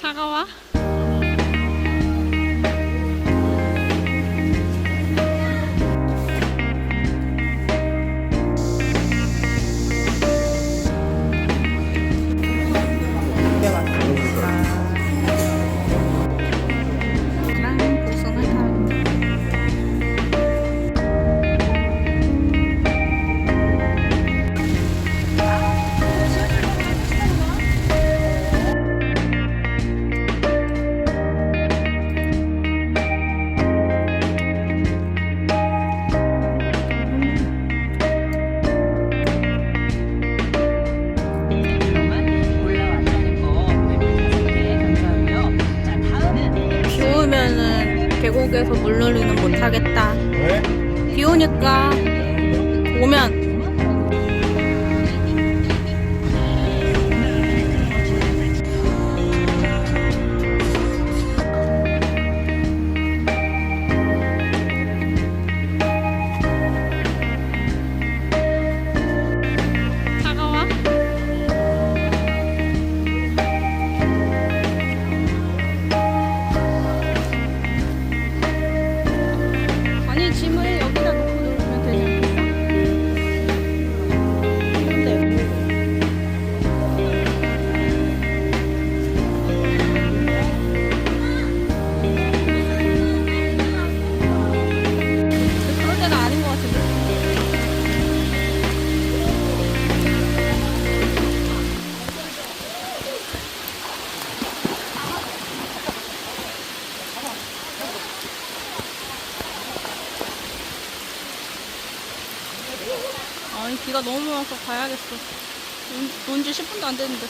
차가워? 온지 10분도 안 됐는데.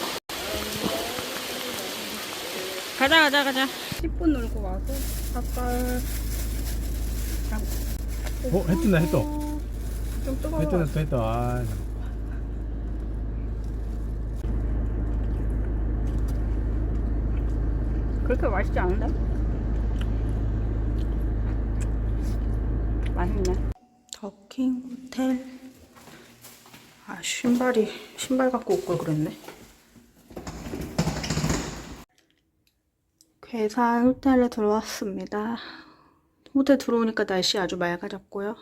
가자 가자 가자. 10분 놀고 와서 닭발. 어, 해 떠. 좀 뜨거워. 또해 떠. 아, 그렇게 맛있지 않은데? 맛있네. 더킹 호텔 아 신발이 신발 갖고 올 걸 그랬네 괴산 호텔에 들어왔습니다 호텔 들어오니까 날씨 아주 맑아졌고요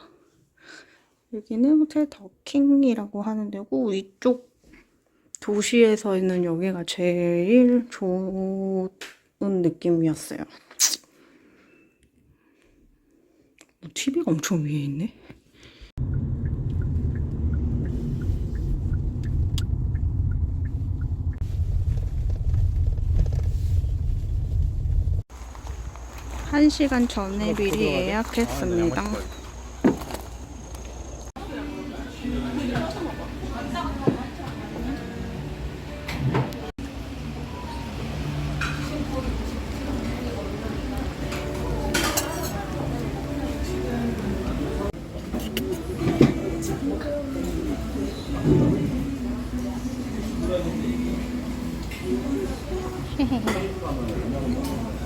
여기는 호텔 더킹이라고 하는 데고 위쪽 도시에서 있는 여기가 제일 좋은 느낌이었어요. 뭐 TV가 엄청 위에 있네. 한 시간 전에 미리 예약했습니다.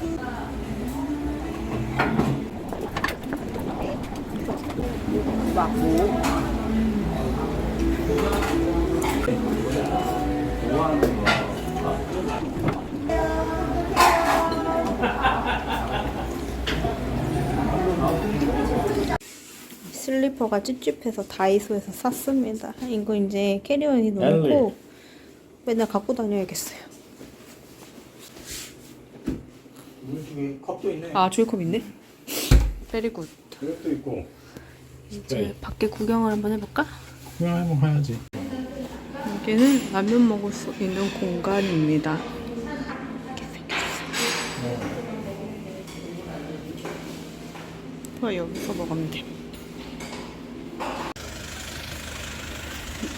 슬리퍼가 찝찝해서 다이소에서 샀습니다. 이거 이제 캐리어에 넣고 맨날 갖고 다녀야겠어요. 물 중에 컵도 있네. 아, 주이컵 있네? 베리굿. 이것도 있고. 이제 밖에 구경을 한번 해볼까? 그냥 한번 가야지. 여기는 라면 먹을 수 있는 공간입니다. 이렇게 생겼어요. 또 여기서 먹으면 돼.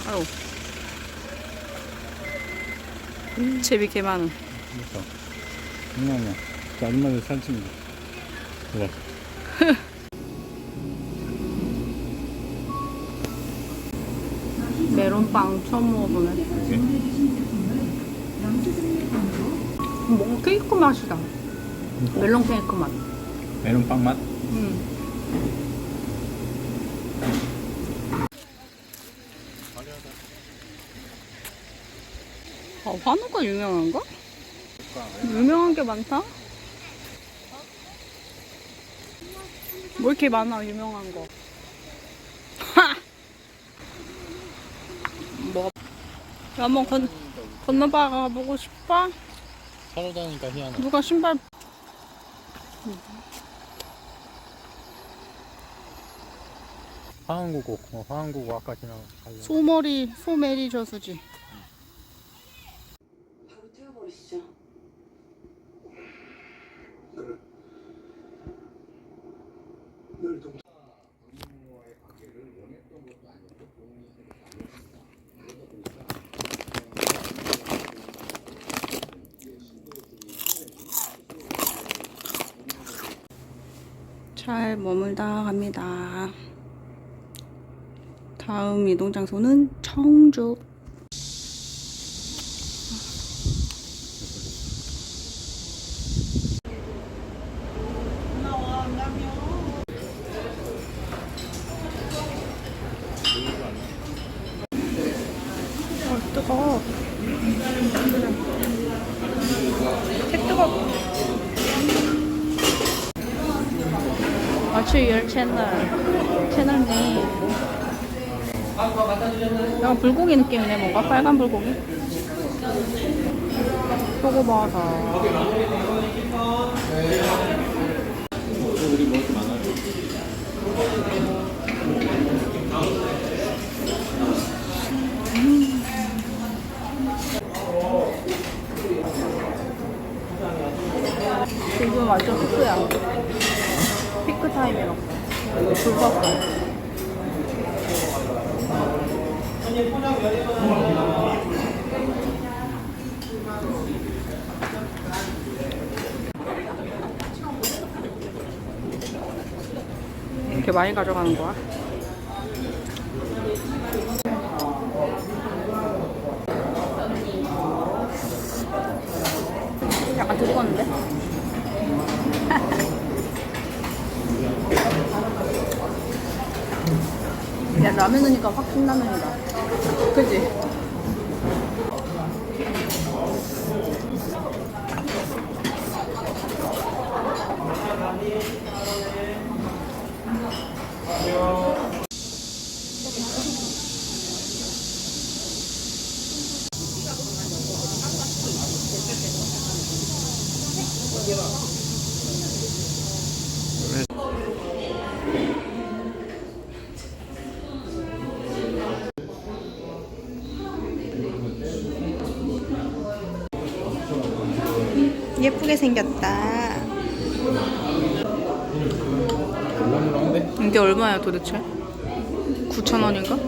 아유. 음, 제비 개 많아. 그렇죠. 장난이야. 저 아줌마들 거. 봐봐. 메론빵 처음 먹어보네. 뭔가 케이크 맛이다. 멜론 케이크 맛. 메론빵 맛? 음. 아, 한우가 유명한가? 유명한 게 많다? 뭐 이렇게 많아 유명한 거 하! 뭐 한번 건, 건너봐 보고 싶어? 차로 다니까 희한해. 누가 신발 화한구고, 어, 화한구고 아까 지나가. 소머리 소메리 저수지 바로 태워버리시죠. 잘 머물다 갑니다. 다음 이동 장소는 청주. 어, 뜨거워. 개 뜨거워. What's your channel? 채널 네임. 약간 불고기 느낌이네 뭔가 빨간 불고기. 게 많아요. 지금 완전 피크야. 피크 타임이라고. 줄 섰어. 이렇게 많이 가져가는 거야? 약간 들었는데? 야 라면 넣으니까 확 신라면이다 그지? 예쁘게 생겼다? 이게 얼마야 도대체? 9,000원인가?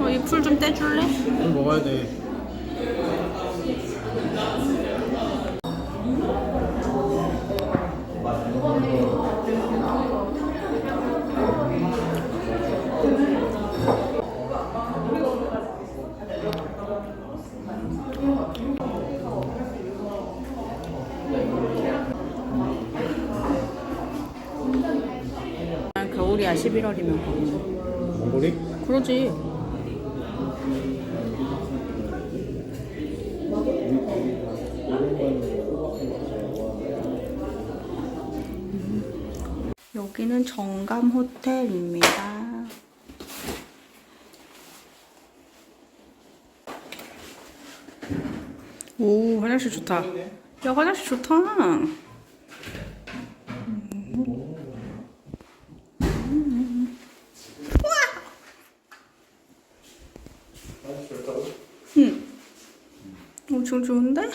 어, 이 풀 좀 떼줄래? 물 먹어야 돼. 난 겨울이야 11월이면 몽골이? 그러지 여기는 정감 호텔입니다. 오 화장실 좋다. 야 화장실 좋다. 엄청 좋은데?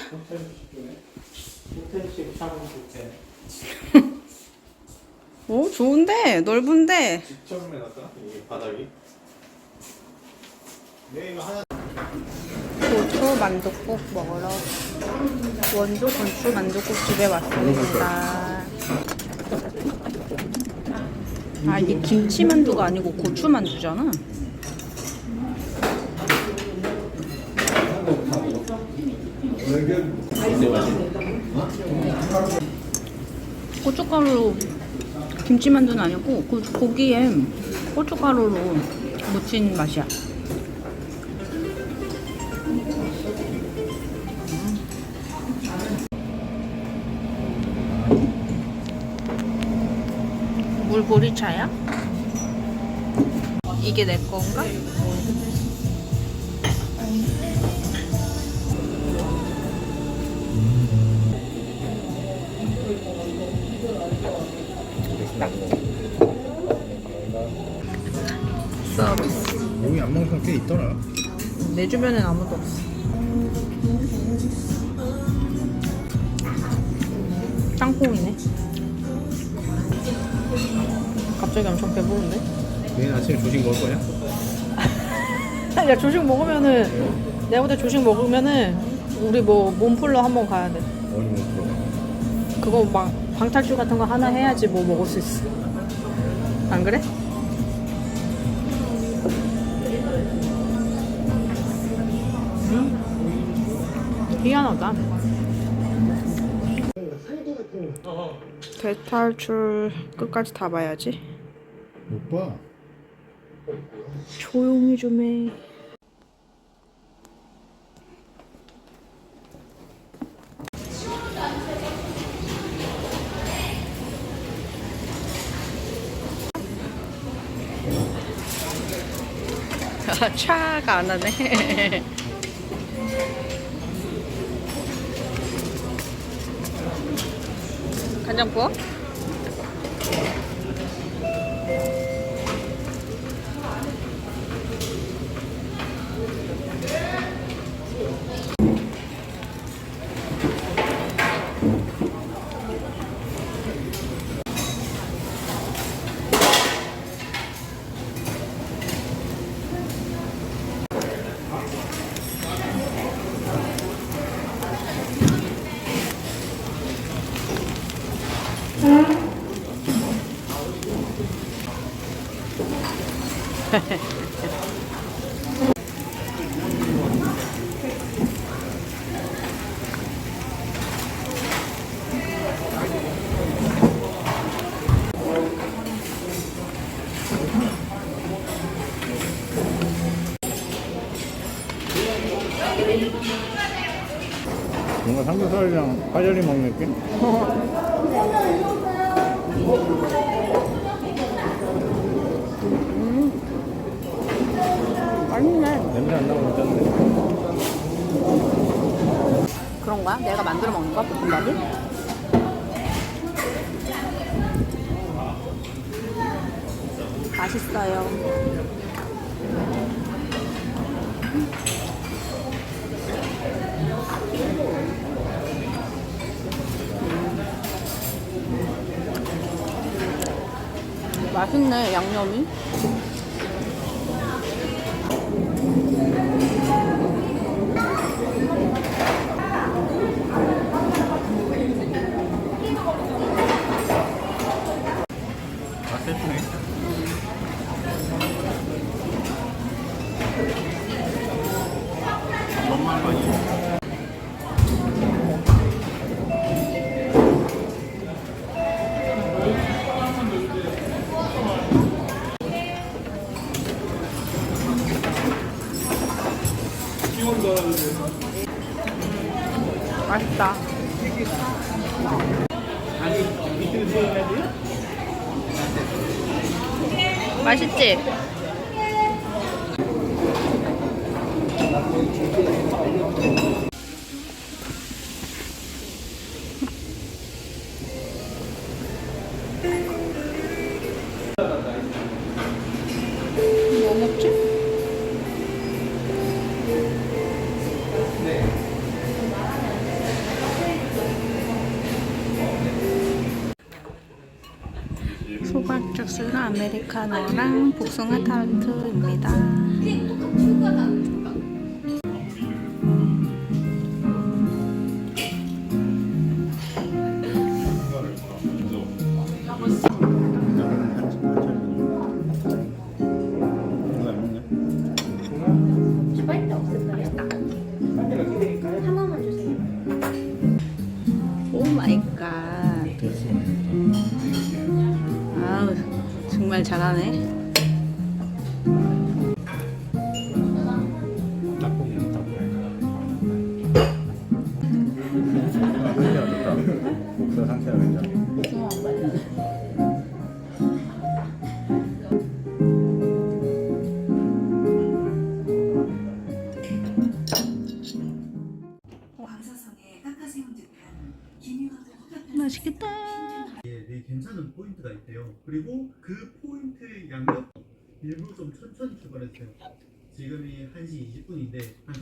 오 좋은데 넓은데 직접 해놨다? 이게 바닥이? 네, 이거 하나. 고추 만둣국 먹으러 원조 고추 만둣국 집에 왔습니다. 아 이게 김치 만두가 아니고 고추 만두잖아. 고춧가루로 김치 만두는 아니고 고, 고기에 고춧가루로 무친 맛이야. 물 보리차야? 이게 내 건가? 서비스. 안 먹는 사람 꽤 있더라. 내 주변엔 아무도 없어. 땅콩이네. 갑자기 엄청 배부른데? 내일 아침에 조식 먹을 거냐? 야 조식 먹으면은 내가 볼때 조식 먹으면은 우리 뭐 몸풀러 한번 가야 돼. 어디 못 들어가. 그거 막 방탈출 같은 거 하나 해야지 뭐 먹을 수 있어. 안 그래? 음? 희한하다. 대탈출 끝까지 다 봐야지. 못 봐. 조용히 좀 해. 차가 안 하네. 간장 부어? 파절이 먹는 느낌? 맛있네. 냄새 안 나고 괜찮네. 그런 거야? 내가 만들어 먹는 거야? 볶음밥을? 맛있어요. 맛있네, 양념이. 맛있다. 맛있지? 뭐 먹지? 아메리카노랑 복숭아 타르트입니다. 정 지금이 1시 20분인데 한